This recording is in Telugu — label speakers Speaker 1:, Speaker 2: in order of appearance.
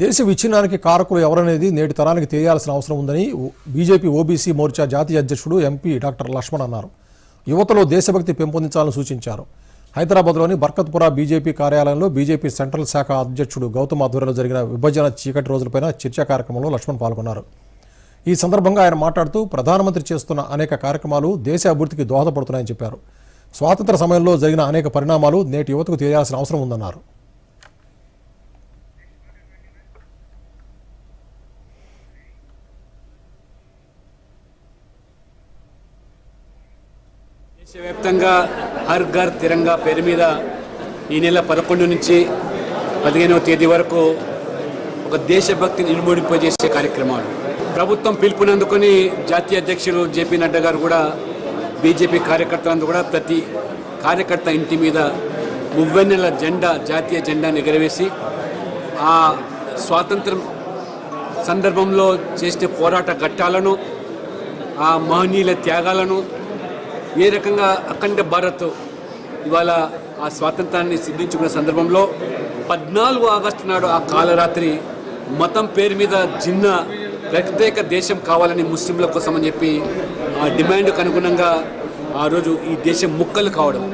Speaker 1: దేశ విచ్ఛిన్నానికి కారకులు ఎవరనేది నేటి తరానికి తెలియాల్సిన అవసరం ఉందని బీజేపీ ఓబీసీ మోర్చా జాతీయ అధ్యక్షుడు ఎంపీ డాక్టర్ లక్ష్మణ్ అన్నారు. యువతలో దేశభక్తి పెంపొందించాలని సూచించారు. హైదరాబాద్లోని బర్కత్పుర బీజేపీ కార్యాలయంలో బీజేపీ సెంట్రల్ శాఖ అధ్యక్షుడు గౌతమ్ ఆధ్వర్యంలో జరిగిన విభజన చీకటి రోజులపైన చర్చా కార్యక్రమంలో లక్ష్మణ్ పాల్గొన్నారు. ఈ సందర్భంగా ఆయన మాట్లాడుతూ ప్రధానమంత్రి చేస్తున్న అనేక కార్యక్రమాలు దేశ అభివృద్ధికి దోహదపడుతున్నాయని చెప్పారు. స్వాతంత్ర సమయంలో జరిగిన అనేక పరిణామాలు నేటి యువతకు తెలియాల్సిన అవసరం ఉందన్నారు.
Speaker 2: దేశవ్యాప్తంగా హర్ ఘర్ తిరంగా పేరు మీద ఈ నెల పదకొండు నుంచి పదిహేనవ తేదీ వరకు ఒక దేశభక్తిని ఇనుముడింపజేసే కార్యక్రమాలు. ప్రభుత్వం పిలుపునందుకొని జాతీయ అధ్యక్షులు జేపీ నడ్డా గారు కూడా బీజేపీ కార్యకర్తలందరూ కూడా ప్రతి కార్యకర్త ఇంటి మీద మువ్వెన్నెల జెండా జాతీయ జెండాను ఎగరవేసి ఆ స్వాతంత్రం సందర్భంలో చేసే పోరాట ఘట్టాలను ఆ మహనీయుల త్యాగాలను ఏ రకంగా అఖండ భారత్ ఇవాళ ఆ స్వాతంత్రాన్ని సిద్ధించుకున్న సందర్భంలో పద్నాలుగు ఆగస్టు నాడు ఆ కాలరాత్రి మతం పేరు మీద జిన్న ప్రత్యేక దేశం కావాలని ముస్లింల కోసం అని చెప్పి ఆ డిమాండ్కు అనుగుణంగా ఆ రోజు ఈ దేశం ముక్కలు కావడం.